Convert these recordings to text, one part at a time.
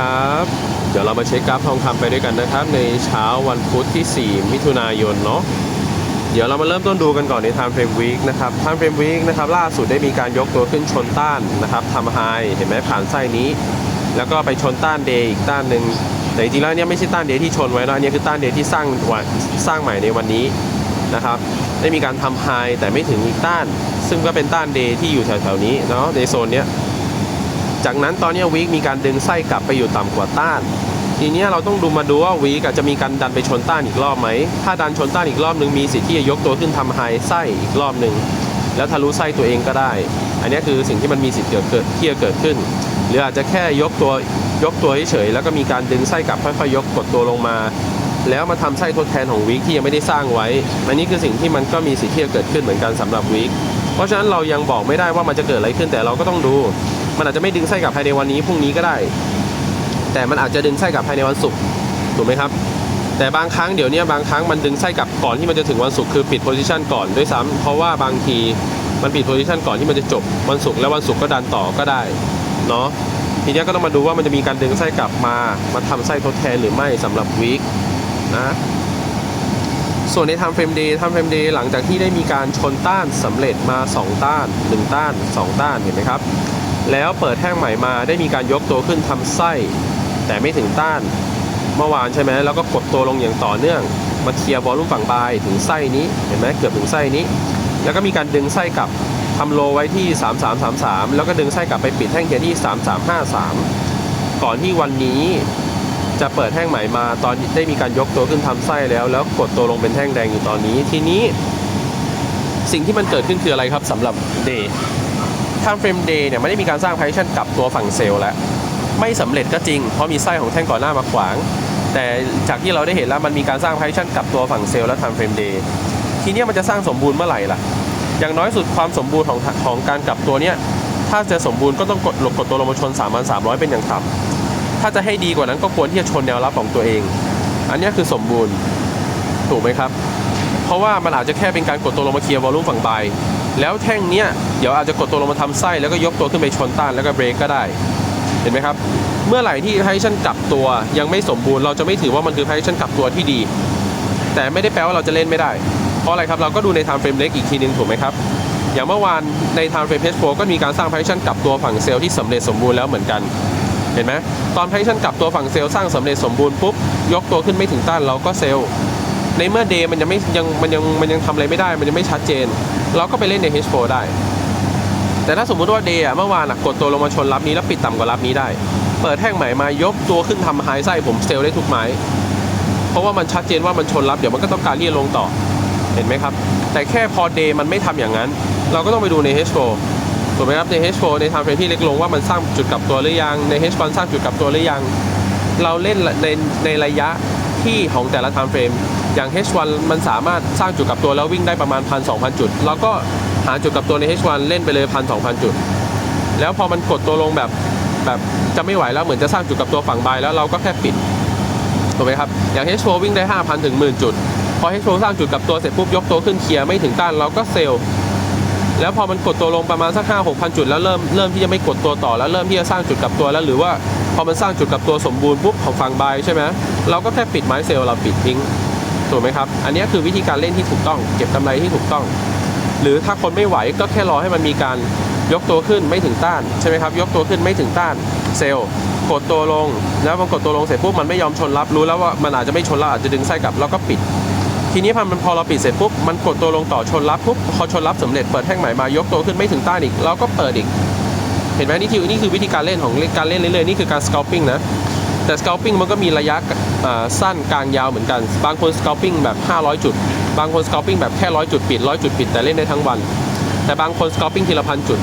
ครับ เดี๋ยวเรามาเช็คกราฟทองคำไปด้วยกันนะครับ ในเช้าวันพุธที่ 4 มิถุนายนเนาะเดี๋ยวเรามาเริ่มต้นดูกันก่อนใน time frame week นะครับ time frame week นะครับล่าสุดได้มีการยกตัวขึ้นชนต้านนะครับทำไฮเห็นไหมผ่านไส้นี้ แล้วก็ไปชนต้านเดย์อีกต้านหนึ่งแต่จริงๆแล้วเนี่ยไม่ใช่ต้านเดย์ที่ชนไว้นะอันนี้คือต้านเดย์ที่สร้างวันสร้างใหม่ในวันนี้นะครับได้มีการทำไฮแต่ไม่ถึงอีกต้าน ซึ่งก็เป็นต้านเดย์ที่อยู่แถวๆนี้เนาะในโซนเนี้ย จากนั้นตอนนี้วีคมีการดึงไส้กลับไปอยู่ต่ำกว่าต้าน ทีนี้เราต้องดูมาดูว่าวีคอาจะมีการดันไปชนต้านอีกรอบไหม ถ้าดันชนต้านอีกรอบหนึ่งมีสิทธิ์ที่จะยกตัวขึ้นทำไฮไส้อีกรอบหนึ่งแล้วทะลุไส้ตัวเองก็ได้ อันนี้คือสิ่งที่มันมีสิทธิ์เกิดเกิดที่จะเกิดขึ้น หรืออาจจะแค่ยกตัวยกตัวเฉยๆแล้วก็มีการดึงไส้กลับค่อยๆ ยกกดตัวลงมา แล้วมาทำไส้ทดแทนของวีคที่ยังไม่ได้สร้างไว้ อันนี้คือสิ่งที่มันก็มีสิทธิ์ที่จะเกิดขึ้นเหมือนกันสำหรับวีคเพราะฉะนั้นเรายังบอกไม่ได้ว่ามันจะเกิดอะไรขึ้นแต่เราก็ต้องดู มันอาจจะไม่ดึงไส้กลับภายในวันนี้พรุ่งนี้ก็ได้ แต่มันอาจจะดึงไส้กลับภายในวันศุกร์ถูกไหมครับ แต่บางครั้งเดี๋ยวนี้บางครั้งมันดึงไส้กลับก่อนที่มันจะถึงวันศุกร์คือปิดโพซิชันก่อนด้วยซ้ำเพราะว่าบางทีมันปิดโพซิชันก่อนที่มันจะจบวันศุกร์แล้ววันศุกร์ก็ดันต่อก็ได้เนาะทีนี้ก็ต้องมาดูว่ามันจะมีการดึงไส้กลับมา มาทำไส้ทดแทนหรือไม่สำหรับวีคนะส่วนใน time frame day time frame day หลังจากที่ได้มีการชนต้านสำเร็จมา 2 ต้าน 1 ต้าน 2 ต้านเห็นไหมครับ แล้วเปิดแท่งใหม่มาได้มีการยกตัวขึ้นทำไส้ แต่ไม่ถึงต้านเมื่อวานใช่ไหมแล้วก็กดตัวลงอย่างต่อเนื่อง มาเคลียร์วอลลุ่มฝั่งบายถึงไส้นี้เห็นไหมเกือบถึงไส้นี้ แล้วก็มีการดึงไส้กลับทำโลไว้ที่ 3333 แล้วก็ดึงไส้กลับไปปิดแท่งเทียนที่ 3353 ก่อนที่วันนี้จะเปิดแท่งใหม่มาตอนได้มีการยกตัวขึ้นทำไส้แล้ว แล้วกดตัวลงเป็นแท่งแดงอยู่ตอนนี้ทีนี้ สิ่งที่มันเกิดขึ้นคืออะไรครับสำหรับ day time frame day เนี่ยไม่ได้มีการสร้าง position กับตัวฝั่งเซลล์แล้ว ไม่สำเร็จก็จริง เพราะมีไส้ของแท่งก่อนหน้ามาขวาง แต่จากที่เราได้เห็นแล้วมันมีการสร้าง position กับตัวฝั่งเซลล์และ time frame day ทีเนี้ยมันจะสร้างสมบูรณ์เมื่อไหร่ล่ะ อย่างน้อยสุดความสมบูรณ์ของของการกลับตัวเนี้ยถ้าจะสมบูรณ์ก็ต้องกดหลบกดตัวลงมาชน 3,300 เป็นอย่างต่ำถ้าจะให้ดีกว่านั้นก็ควรที่จะชนแนวรับของตัวเอง อันนี้คือสมบูรณ์ถูกไหมครับ เพราะว่ามันอาจจะแค่เป็นการกดตัวลงมาเคลียร์วอลลุ่มฝั่งบาย แล้วแท่งเนี้ยเดี๋ยวอาจจะกดตัวลงมาทำไส้แล้วก็ยกตัวขึ้นไปชนต้านแล้วก็เบรกก็ได้ เห็นไหมครับ เมื่อไหร่ที่ไพชันกลับตัวยังไม่สมบูรณ์เราจะไม่ถือว่ามันคือไพชันกลับตัวที่ดี แต่ไม่ได้แปลว่าเราจะเล่นไม่ได้ เพราะอะไรครับเราก็ดูใน time frame เล็กอีกทีนึงถูกไหมครับอย่างเมื่อวานใน time frame H4 ก็มีการสร้างไพชันกลับตัวฝั่งเซลล์ที่สำเร็จสมบูรณ์แล้วเหมือนกันเห็นไหมตอนไพชันกลับตัวฝั่งเซลล์สร้างสำเร็จสมบูรณ์ปุ๊บยกตัวขึ้นไม่ถึงต้านเราก็เซลล์ ในเมื่อเดย์มันยังไม่ยังมันยังมันยังทำอะไรไม่ได้ มันยังไม่ชัดเจน เราก็ไปเล่นใน H4 ได้ แต่ถ้าสมมุติว่าเดย์อะเมื่อวานอะกดตัวลงมาชนรับนี้แล้วปิดต่ำกว่ารับนี้ได้ เปิดแท่งใหม่มายกตัวขึ้นทำไฮไส้ผมเซลได้ทุกไม้ เพราะว่ามันชัดเจนว่ามันชนรับเดี๋ยวมันก็ต้องการที่จะลงต่อเห็นไหมครับ แต่แค่พอเดย์มันไม่ทำอย่างนั้น เราก็ต้องไปดูใน H4 ถูกไหมครับใน H4 ใน time frame ที่เล็กลงว่ามันสร้างจุดกลับตัวหรือยังใน H1 สร้างจุดกลับตัวหรือยัง เราเล่นในในระยะที่ของแต่ละ time frame อย่าง H1 มันสามารถสร้างจุดกลับตัวแล้ววิ่งได้ประมาณ 1,200 จุด เราก็หาจุดกลับตัวใน H1 เล่นไปเลย 1,200 จุด แล้วพอมันกดตัวลงแบบแบบจะไม่ไหวแล้วเหมือนจะสร้างจุดกลับตัวฝั่งบายแล้วเราก็แค่ปิดถูกไหมครับอย่าง H4 วิ่งได้ 5,000 ถึง 10,000 จุด พอ H4 สร้างจุดกลับตัวเสร็จปุ๊บยกตัวขึ้นเคลียร์ไม่ถึงต้านเราก็เซลล์แล้วพอมันกดตัวลงประมาณสักห้าหกพันจุดแล้วเริ่มเริ่มที่จะไม่กดตัวต่อแล้วเริ่มที่จะสร้างจุดกลับตัวแล้วหรือว่าพอมันสร้างจุดกลับตัวสมบูรณ์ปุ๊บของฝั่งบายใช่ไหมเราก็แค่ปิดไม้เซลล์เราปิดทิ้ง ถูกไหมครับ อันนี้คือวิธีการเล่นที่ถูกต้อง เก็บกำไรที่ถูกต้อง หรือถ้าคนไม่ไหวก็แค่รอให้มันมีการยกตัวขึ้นไม่ถึงต้านใช่ไหมครับ ยกตัวขึ้นไม่ถึงต้านเซลล์กดตัวลง แล้วพอกดตัวลงเสร็จปุ๊บมันไม่ยอมชนรับรู้แล้วว่ามันอาจจะไม่ชนแล้วอาจจะดึงไส้กลับเราก็ปิด ทีนี้พอมันพอเราปิดเสร็จปุ๊บมันกดตัวลงต่อชนรับปุ๊บพอชนรับสำเร็จเปิดแท่งใหม่มายกตัวขึ้นไม่ถึงต้านอีกเราก็เปิดอีก เห็นไหมนี่คือนี่คือวิธีการเล่นของการเล่นเรื่อยๆนี่คือการ scalping นะ แต่ scalping มันก็มีระยะสั้นกลางยาวเหมือนกัน บางคน scalping แบบ 500 จุด บางคน scalping แบบแค่ร้อยจุดปิดร้อยจุดปิดแต่เล่นได้ทั้งวัน แต่บางคน scalping ทีละพันจุด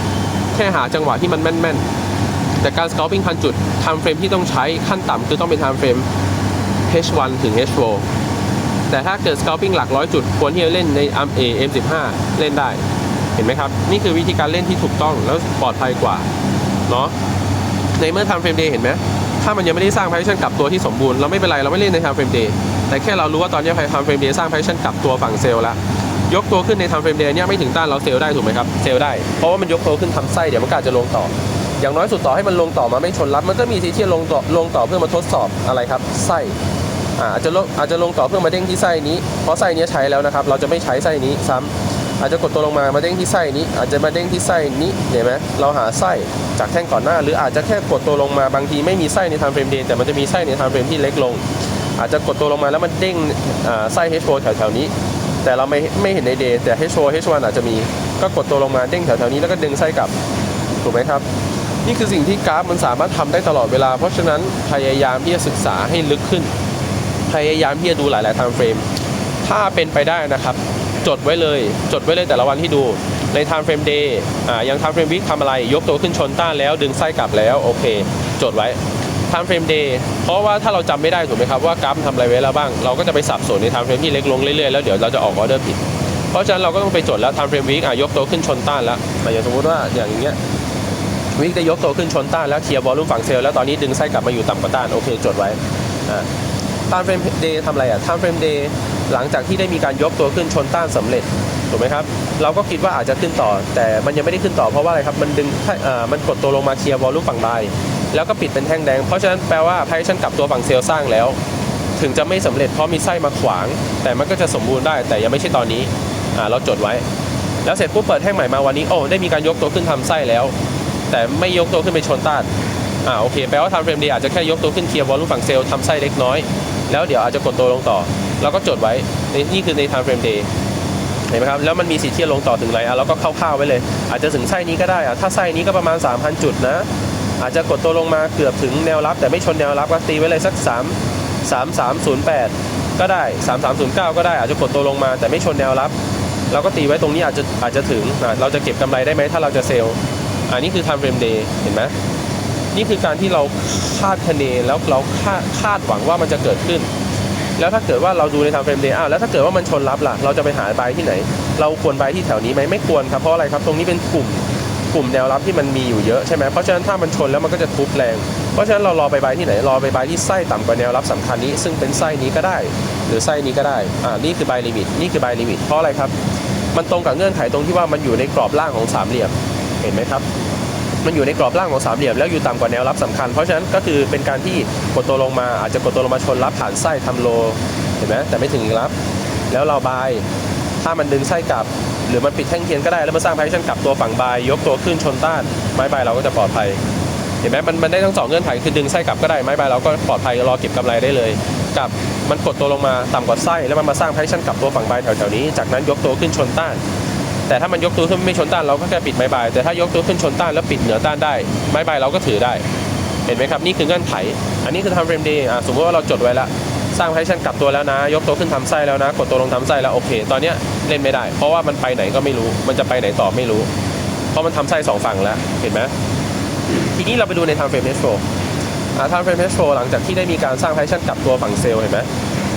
แค่หาจังหวะที่มันแม่นๆ แต่การ scalping พันจุด time frame ที่ต้องใช้ขั้นต่ำคือต้องเป็น time frame H1 ถึง H4 แต่ถ้าเกิด scalping หลักร้อยจุดควรที่จะเล่นใน A M15 เล่นได้เห็นไหมครับ นี่คือวิธีการเล่นที่ถูกต้องแล้วปลอดภัยกว่าเนาะในเมื่อ time frame day เห็นไหม ถ้ามันยังไม่ได้สร้าง position กลับตัวที่สมบูรณ์เราไม่เป็นไรเราไม่เล่นใน time frame day แต่แค่เรารู้ว่าตอนนี้ time frame day สร้าง position กลับตัวฝั่งเซลล์แล้วยกตัวขึ้นใน time frame day เนี่ยไม่ถึงต้านเราเซลล์ได้ถูกไหมครับเซลล์ได้เพราะว่ามันยกตัวขึ้นทำไส้เดี๋ยวมันก็อาจจะลงต่อ อย่างน้อยสุดต่อให้มันลงต่อมาไม่ชนรับ มันก็มีสิทธิ์ที่ลงต่อลงต่อเพื่อมาทดสอบอะไรครับไส้อ่าอาจจะลงอาจจะลงต่อเพื่อมาเด้งที่ไส้นี้ เพราะไส้นี้ใช้แล้วนะครับ เราจะไม่ใช้ไส้นี้ซ้ำ อาจจะกดตัวลงมามาเด้งที่ไส้นี้ อาจจะมาเด้งที่ไส้นี้เห็นไหมเราหาไส้จากแท่งก่อนหน้า หรืออาจจะแค่กดตัวลงมาบางทีไม่มีไส้ในทางเฟรมเดย์แต่มันจะมีไส้ในทางเฟรมที่เล็กลง อาจจะกดตัวลงมาแล้วมันเด้งไส้ H4 แถวๆนี้ แต่เราไม่ไม่เห็นในเดย์แต่ H4 H1 อาจจะมีก็กดตัวลงมาเด้งแถวๆนี้แล้วก็ดึงไส้กลับถูกไหมครับนี่คือสิ่งที่กราฟมันสามารถทำได้ตลอดเวลา เพราะฉะนั้นพยายามที่จะศึกษาให้ลึกขึ้น พยายามที่จะดูหลายๆ time frame ถ้าเป็นไปได้นะครับ จดไว้เลย จดไว้เลยแต่ละวันที่ดูใน time frame day อ่ายัง time frame week ทำอะไร ยกตัวขึ้นชนต้านแล้วดึงไส้กลับแล้ว โอเค จดไว้ time frame day เพราะว่าถ้าเราจำไม่ได้ถูกไหมครับว่ากราฟทำอะไรไว้แล้วบ้าง เราก็จะไปสับสนใน time frame ที่เล็กลงเรื่อยๆแล้วเดี๋ยวเราจะออกออเดอร์ผิด เพราะฉะนั้นเราก็ต้องไปจดแล้ว time frame week อะยกตัวขึ้นชนต้านแล้วอะอย่างสมมติว่าอย่างเงี้ยวิกได้ยกตัวขึ้นชนต้านแล้วเคลียร์วอลลุ่มฝั่งเซลล์แล้วตอนนี้ดึงไส้กลับมาอยู่ต่ำกว่าต้านโอเคจดไว้อ่า ตามเฟรมเดย์ทำอะไรอะตามเฟรมเดย์หลังจากที่ได้มีการยกตัวขึ้นชนต้านสำเร็จถูกไหมครับ เราก็คิดว่าอาจจะขึ้นต่อ แต่มันยังไม่ได้ขึ้นต่อเพราะว่าอะไรครับ มันดึงอ่ามันกดตัวลงมาเคลียร์วอลลุ่มฝั่งบายแล้วก็ปิดเป็นแท่งแดง เพราะฉะนั้นแปลว่าไพชันกลับตัวฝั่งเซลล์สร้างแล้ว ถึงจะไม่สำเร็จเพราะมีไส้มาขวาง แต่มันก็จะสมบูรณ์ได้ แต่ยังไม่ใช่ตอนนี้อ่าเราจดไว้ แล้วเสร็จปุ๊บเปิดแท่งใหม่มาวันนี้ โอ้ได้มีการยกตัวขึ้นทำไส้แล้ว แต่ไม่ยกตัวขึ้นไปชนต้านอ่าโอเค แปลว่าทำเฟรมดีอาจจะแค่ยกตัวขึ้นเคลียร์วอลลุ่มฝั่งเซลล์ทำไส้เล็กน้อย แล้วเดี๋ยวอาจจะกดตัวลงต่อ เราก็จดไว้นี่คือใน time frame day เห็นไหมครับ แล้วมันมีสิทธิ์ที่จะลงต่อถึงไหนอะเราก็คร่าวๆไว้เลย อาจจะถึงไส้นี้ก็ได้อะถ้าไส้นี้ก็ประมาณ 3,000 จุดนะ อาจจะกดตัวลงมาเกือบถึงแนวรับ แต่ไม่ชนแนวรับก็ตีไว้เลยสัก 3 3308 ก็ได้ 3309 ก็ได้ อาจจะกดตัวลงมาแต่ไม่ชนแนวรับ เราก็ตีไว้ตรงนี้อาจจะอาจจะถึง เราจะเก็บกำไรได้ไหมถ้าเราจะเซลล์อันนี้คือ time frame day เห็นไหม นี่คือการที่เราคาดคะเนแล้วเราคาดคาดหวังว่ามันจะเกิดขึ้น แล้วถ้าเกิดว่าเราดูใน time frame day อ้าวแล้วถ้าเกิดว่ามันชนรับล่ะเราจะไปหาบายที่ไหน เราควรบายที่แถวนี้ไหมไม่ควรครับเพราะอะไรครับ ตรงนี้เป็นกลุ่มกลุ่มแนวรับที่มันมีอยู่เยอะใช่ไหมเพราะฉะนั้นถ้ามันชนแล้วมันก็จะทุบแรง เพราะฉะนั้นเรารอไปบายที่ไหน รอไปบายที่ไส้ต่ำกว่าแนวรับสำคัญนี้ ซึ่งเป็นไส้นี้ก็ได้ หรือไส้นี้ก็ได้อ่านี่คือบายลิมิตนี่คือบายลิมิตเพราะอะไรครับ มันตรงกับเงื่อนไขตรงที่ว่ามันอยู่ในกรอบล่างของสามเหลี่ยมเห็นไหมครับ มันอยู่ในกรอบล่างของสามเหลี่ยมแล้วอยู่ต่ำกว่าแนวรับสำคัญ เพราะฉะนั้นก็คือเป็นการที่กดตัวลงมาอาจจะกดตัวลงมาชนรับผ่านไส้ทำโลเห็นไหมแต่ไม่ถึงรับ แล้วเราบายถ้ามันดึงไส้กลับ หรือมันปิดแท่งเทียนก็ได้แล้วมาสร้างไพชั่นกลับตัวฝั่งบายยกตัวขึ้นชนต้านไม้บายเราก็จะปลอดภัยเห็นไหมมันมันได้ทั้งสองเงื่อนไขคือดึงไส้กลับก็ได้ไม้บายเราก็ปลอดภัยรอเก็บกำไรได้เลยกับมันกดตัวลงมาต่ำกว่าไส้แล้วมันมาสร้างไพชั่นกลับตัวฝั่งบายแถวๆนี้จากนั้นยกตัวขึ้นชนต้าน แต่ถ้ามันยกตัวขึ้นไม่ชนต้านเราก็แค่ปิดไม้บายแต่ถ้ายกตัวขึ้นชนต้านแล้วปิดเหนือต้านได้ ไม้บายเราก็ถือได้ เห็นไหมครับ นี่คือเงื่อนไข อันนี้คือทำเฟรมเดย์อะสมมติว่าเราจดไว้ละสร้างไพชั่นกลับตัวแล้วนะ ยกตัวขึ้นทำไส้แล้วนะ กดตัวลงทำไส้แล้วโอเค ตอนเนี้ยเล่นไม่ได้ เพราะว่ามันไปไหนก็ไม่รู้ มันจะไปไหนต่อไม่รู้ เพราะมันทำไส้สองฝั่งแล้ว เห็นไหมทีนี้เราไปดูในทางเฟรมเนสโฟอ่าทางเฟรมเนสโฟหลังจากที่ได้มีการสร้างไพชั่นกลับตัวฝั่งเซลล์เห็นไหม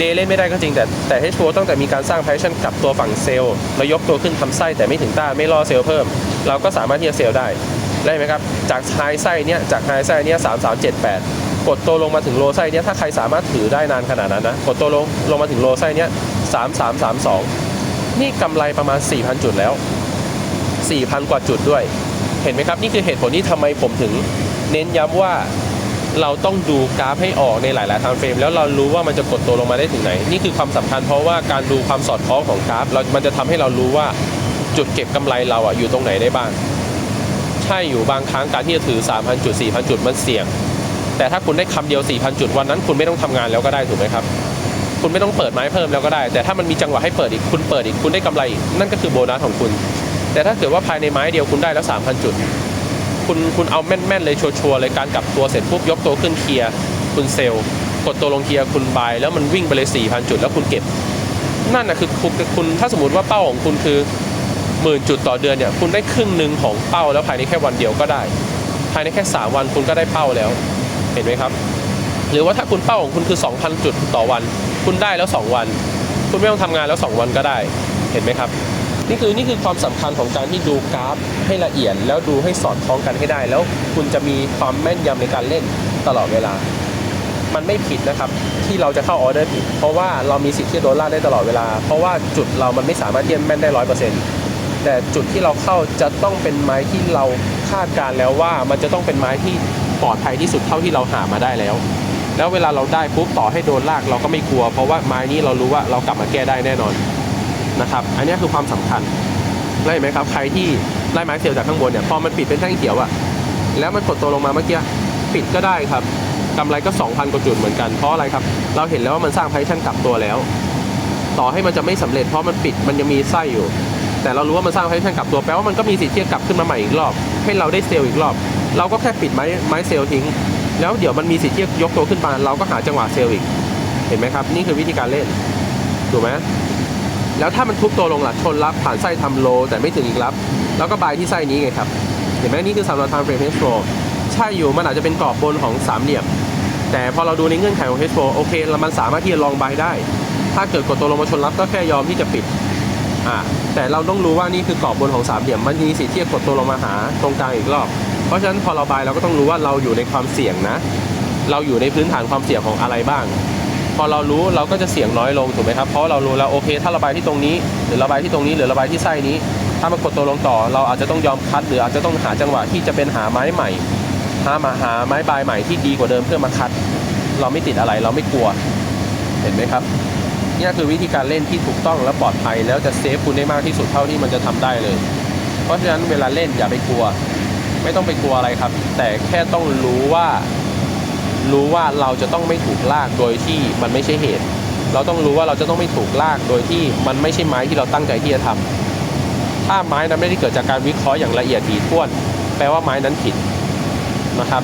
เดย์เล่นไม่ได้ก็จริงแต่แต่ H4 ตั้งแต่มีการสร้างไพชั่นกลับตัวฝั่งเซลล์แล้วยกตัวขึ้นทำไส้แต่ไม่ถึงต้านไม่ล่อเซลล์เพิ่ม เราก็สามารถที่จะเซลล์ได้ได้ไหมครับจากไฮไส้เนี้ยจากไฮไส้เนี้ยสามสามเจ็ดแปดกดตัวลงมาถึงโลไส้เนี้ยถ้าใครสามารถถือได้นานขนาดนั้นนะกดตัวลงลงมาถึงโลไส้เนี้ยสามสามสามสองนี่กำไรประมาณ 4,000 จุดแล้ว 4,000 กว่าจุดด้วย เห็นไหมครับ นี่คือเหตุผลที่ทำไมผมถึง เน้นย้ำว่า เราต้องดูกราฟให้ออกในหลายๆ time frame แล้วเรารู้ว่ามันจะกดตัวลงมาได้ถึงไหน นี่คือความสำคัญเพราะว่าการดูความสอดคล้องของกราฟเรามันจะทำให้เรารู้ว่าจุดเก็บกำไรเราอะอยู่ตรงไหนได้บ้าง ใช่อยู่บางครั้งการที่จะถือ 3,000 จุด 4,000 จุดมันเสี่ยง แต่ถ้าคุณได้คำเดียว 4,000 จุดวันนั้น คุณไม่ต้องทำงานแล้วก็ได้ถูกไหมครับ คุณไม่ต้องเปิดไม้เพิ่มแล้วก็ได้ แต่ถ้ามันมีจังหวะให้เปิดอีกคุณเปิดอีกคุณได้กำไรอีกนั่นก็คือโบนัสของคุณ แต่ถ้าเกิดว่าภายในไม้เดียวคุณได้แล้ว 3,000 จุด คุณคุณเอาแม่นๆเลยชัวร์ๆเลยการกลับตัวเสร็จปุ๊บยกตัวขึ้นเคลียร์คุณเซลล์กดตัวลงเคลียร์คุณบายแล้วมันวิ่งไปเลย4,000 จุดแล้วคุณเก็บ นั่นนะคือคุณถ้าสมมติว่าเป้าของคุณคือหมื่นจุดต่อเดือนเนี่ยคุณได้ครึ่งหนึ่งของเป้าแล้วภายในแค่วันเดียวก็ได้ ภายในแค่ 3 วันคุณก็ได้เป้าแล้ว เห็นไหมครับ หรือว่าถ้าคุณเป้าของคุณคือ 2,000 จุดต่อวัน คุณได้แล้ว 2 วัน คุณไม่ต้องทำงานแล้ว 2 วันก็ได้ เห็นไหมครับ นี่คือนี่คือความสำคัญของการที่ดูกราฟให้ละเอียด แล้วดูให้สอดคล้องกันให้ได้ แล้วคุณจะมีความแม่นยำในการเล่นตลอดเวลา มันไม่ผิดนะครับที่เราจะเข้าออเดอร์ผิด เพราะว่าเรามีสิทธิ์ที่จะโดนล่ากได้ตลอดเวลา เพราะว่าจุดเรามันไม่สามารถที่จะแม่นได้ร้อยเปอร์เซ็นต์แต่จุดที่เราเข้าจะต้องเป็นไม้ที่เราคาดการแล้วว่ามันจะต้องเป็นไม้ที่ปลอดภัยที่สุดเท่าที่เราหามาได้แล้ว แล้วเวลาเราได้ปุ๊บต่อให้โดนลากเราก็ไม่กลัว เพราะว่าไม้นี้เรารู้ว่าเรากลับมาแก้ได้แน่นอน นะครับ อันนี้คือความสำคัญแล้วเห็นไหมครับ ใครที่ไล่ไม้เซลล์จากข้างบนเนี่ย พอมันปิดเป็นแท่งเขียวอะแล้วมันกดตัวลงมาเมื่อกี้ ปิดก็ได้ครับกำไรก็ 2,000 กว่าจุดเหมือนกัน เพราะอะไรครับ เราเห็นแล้วว่ามันสร้างไพชั่นกลับตัวแล้ว ต่อให้มันจะไม่สำเร็จเพราะมันปิด มันยังมีไส้อยู่ แต่เรารู้ว่ามันสร้างไพชั่นกลับตัว แปลว่ามันก็มีสิทธิ์ที่จะกลับขึ้นมาใหม่อีกรอบ ให้เราได้เซลล์อีกรอบ เราก็แค่ปิดไม้ไม้เซลล์ทิ้ง แล้วเดี๋ยวมันมีสิทธิ์ที่จะยกตัวขึ้นมา เราก็หาจังหวะเซลล์อีก เห็นไหมครับ นี่คือวิธีการเล่น ถูกไหม แล้วถ้ามันทุบตัวลงหล่ะชนรับผ่านไส้ทำโล แต่ไม่ถึงอีกรับ แล้วก็บายที่ไส้นี้ไงครับ เห็นไหมนี่คือสำหรับทางเฟรมเฮสโใช่อยู่มันอาจจะเป็นกรอบบนของสามเหลี่ยม แต่พอเราดูในเงื่อนไขของ H4 โอเคแล้วมันสามารถที่จะลองบายได้ ถ้าเกิดกดตัวลงมาชนรับก็แค่ยอมที่จะปิดอ่าแต่เราต้องรู้ว่านี่คือกรอบบนของสามเหลี่ยมมันมีสิทธิ์ที่จะกดตัวลงมาหาตรงกลางอีกรอบ เพราะฉะนั้นพอเราบายเราก็ต้องรู้ว่าเราอยู่ในความเสี่ยงนะ เราอยู่ในพื้นฐานความเสี่ยงของอะไรบ้าง อเรารู้เราก็จะเสี่ยงน้อยลงถูกไหมครับเพราะเรารู้แล้วโอเค ถ้าระบายที่ตรงนี้ หรือระบายที่ตรงนี้หรือระบายที่ไส้นี้ ถ้ามันกดตัวลงต่อ เราอาจจะต้องยอมคัด หรืออาจจะต้องหาจังหวะที่จะเป็นหาไม้ใหม่หามาหาไม้บายใหม่ที่ดีกว่าเดิมเพื่อมาคัด เราไม่ติดอะไรเราไม่กลัว เห็นไหมครับนี่คือวิธีการเล่นที่ถูกต้องและปลอดภัย แล้วจะเซฟคุณได้มากที่สุดเท่าที่มันจะทำได้เลย เพราะฉะนั้นเวลาเล่นอย่าไปกลัว ไม่ต้องไปกลัวอะไรครับ แต่แค่ต้องรู้ว่า รู้ว่าเราจะต้องไม่ถูกลากโดยที่มันไม่ใช่เหตุ เราต้องรู้ว่าเราจะต้องไม่ถูกลากโดยที่มันไม่ใช่ไม้ที่เราตั้งใจที่จะทำถ้าไม้นั้นไม่ได้เกิดจากการวิเคราะห์อย่างละเอียดถี่ถ้วน แปลว่าไม้นั้นผิดนะครับ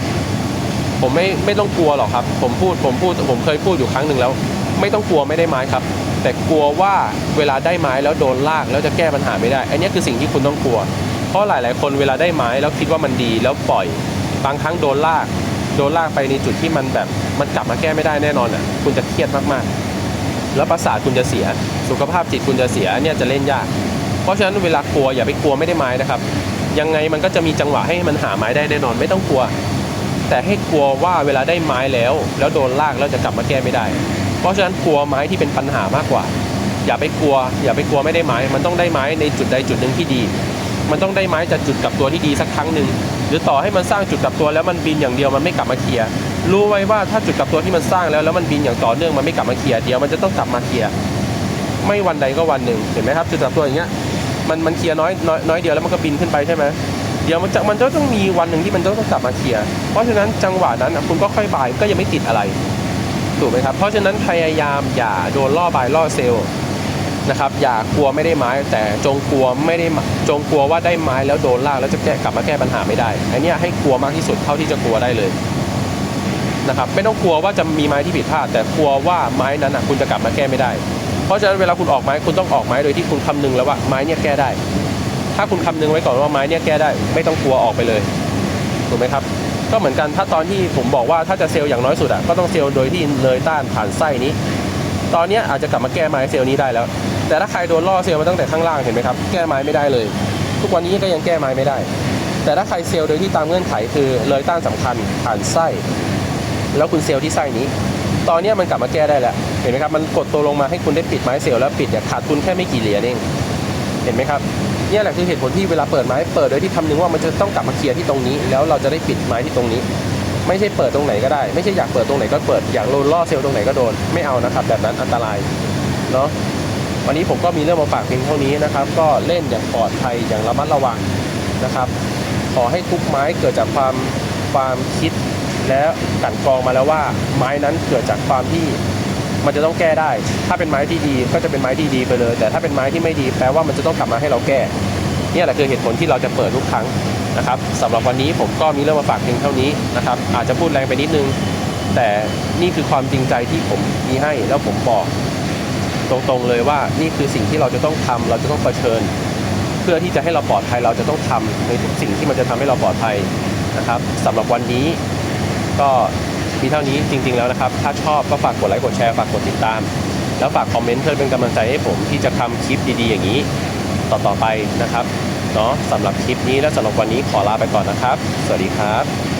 ผมไม่ไม่ต้องกลัวหรอกครับ ผมพูดผมพูดผมเคยพูดอยู่ครั้งหนึ่งแล้ว ไม่ต้องกลัวไม่ได้ไม้ครับ แต่กลัวว่าเวลาได้ไม้แล้วโดนลากแล้วจะแก้ปัญหาไม่ได้ อันนี้คือสิ่งที่คุณต้องกลัว เพราะหลาย ๆ คนเวลาได้ไม้แล้วคิดว่ามันดีแล้วปล่อย บางครั้งโดนลาก โดนลากไปในจุดที่มันแบบมันกลับมาแก้ไม่ได้แน่นอนอะคุณจะเครียดมากๆ แล้วประสาทคุณจะเสีย สุขภาพจิตคุณจะเสียเนี้ยจะเล่นยาก เพราะฉะนั้นเวลากลัวอย่าไปกลัวไม่ได้ไม้นะครับ ยังไงมันก็จะมีจังหวะให้มันหาไม้ได้แน่นอนไม่ต้องกลัว แต่ให้กลัวว่าเวลาได้ไม้แล้ว แล้วโดนลากแล้วจะกลับมาแก้ไม่ได้ เพราะฉะนั้นกลัวไม้ที่เป็นปัญหามากกว่า อย่าไปกลัว อย่าไปกลัวไม่ได้ไม้ มันต้องได้ไม้ในจุดใดจุดหนึ่งที่ดี มันต้องได้ไม้จากจุดกลับตัวที่ดีสักครั้งหนึ่งหรือต่อให้มันสร้างจุดกลับตัวแล้วมันบินอย่างเดียวมันไม่กลับมาเคลียร์รู้ไว้ว่าถ้าจุดกลับตัวที่มันสร้างแล้วแล้วมันบินอย่างต่อเนื่องมันไม่กลับมาเคลียร์เดี๋ยวมันจะต้องกลับมาเคลียร์ไม่วันใดก็วันหนึ่งเห็นไหมครับจุดกลับตัวอย่างเงี้ยมันมันเคลียร์น้อยน้อยน้อยเดียวแล้วมันก็บินขึ้นไปใช่ไหมเดี๋ยวมันจะมันจะต้องมีวันหนึ่งที่มันจะต้องกลับมาเคลียร์เพราะฉะนั้นจังหวะนั้นคุณก็ค่อยบายก็ยังไม่ติดอะไรถูกไหมครับเพราะฉะนั้นพยายามอย่าโดนล่อบายล่อเซลล์ นะครับอย่ากลัวไม่ได้ไม้แต่จงกลัวไม่ได้จงกลัวว่าได้ไม้แล้วโดนลากแล้วจะแก้กลับมาแก้ปัญหาไม่ได้อันเนี้ยให้กลัวมากที่สุดเท่าที่จะกลัวได้เลยนะครับไม่ต้องกลัวว่าจะมีไม้ที่ผิดพลาด แต่กลัวว่าไม้นั้นน่ะคุณจะกลับมาแก้ไม่ได้ เพราะฉะนั้นเวลาคุณออกไม้คุณต้องออกไม้โดยที่คุณคำนึงแล้วว่าไม้เนี่ยแก้ได้ ถ้าคุณคำนึงไว้ก่อนว่าไม้เนี่ยแก้ได้ ไม่ต้องกลัวออกไปเลยถูกไหมครับก็เหมือนกันถ้าตอนที่ผมบอกว่าถ้าจะเซลล์อย่างน้อยสุดอะก็ต้องเซลล์โดยที่เลยต้านผ่านไส้นี้ ตอนเนี้อาจจะกลับมาแก้ไม้เซลล์นี้ได้แล้ว แต่ถ้าใครโดนล่อเซลล์มาตั้งแต่ข้างล่างเห็นไหมครับแก้ไม้ไม่ได้เลย ทุกวันนี้ก็ยังแก้ไม้ไม่ได้ แต่ถ้าใครเซลล์โดยที่ตามเงื่อนไขคือเลยต้านสำคัญผ่านไส้ แล้วคุณเซลล์ที่ไส้นี้ ตอนนี้มันกลับมาแก้ได้แล้วเห็นไหมครับมันกดตัวลงมาให้คุณได้ปิดไม้เซลล์แล้วปิดเนี่ยขาดทุนแค่ไม่กี่เหรียญเองเห็นไหมครับนี่แหละคือเหตุผลที่เวลาเปิดไม้เปิดโดยที่คำนึงว่ามันจะต้องกลับมาเคลียร์ที่ตรงนี้ แล้วเราจะได้ปิดไม้ที่ตรงนี้ ไม่ใช่เปิดตรงไหนก็ได้ ไม่ใช่อยากเปิดตรงไหนก็เปิดอยากโดนล่อเซลล์ตรงไหนก็โดนไม่เอานะครับแบบนั้นอันตรายเนาะ วันนี้ผมก็มีเรื่องมาฝากเพียงเท่านี้นะครับ ก็เล่นอย่างปลอดภัยอย่างระมัดระวังนะครับ ขอให้ทุกไม้เกิดจากความความคิดและกันกรองมาแล้วว่า ไม้นั้นเกิดจากความที่มันจะต้องแก้ได้ ถ้าเป็นไม้ที่ดีก็จะเป็นไม้ที่ดีไปเลย แต่ถ้าเป็นไม้ที่ไม่ดีแปลว่ามันจะต้องกลับมาให้เราแก้เนี่ยแหละคือเหตุผลที่เราจะเปิดทุกครั้งนะครับสำหรับวันนี้ผมก็มีเรื่องมาฝากเพียงเท่านี้นะครับ อาจจะพูดแรงไปนิดนึง แต่นี่คือความจริงใจที่ผมมีให้แล้วผมบอก ตรงๆเลยว่านี่คือสิ่งที่เราจะต้องทำเราจะต้องเผชิญ เพื่อที่จะให้เราปลอดภัยเราจะต้องทำในทุกสิ่งที่มันจะทำให้เราปลอดภัยนะครับสำหรับวันนี้ก็มีเท่านี้จริง ๆแล้วนะครับ ถ้าชอบก็ฝากกดไลค์กดแชร์ฝากกดติดตาม แล้วฝากคอมเมนต์เพื่อเป็นกำลังใจให้ผมที่จะทำคลิปดีๆ อย่างนี้ต่อๆไปนะครับเนาะสำหรับคลิปนี้และสำหรับวันนี้ขอลาไปก่อนนะครับ สวัสดีครับ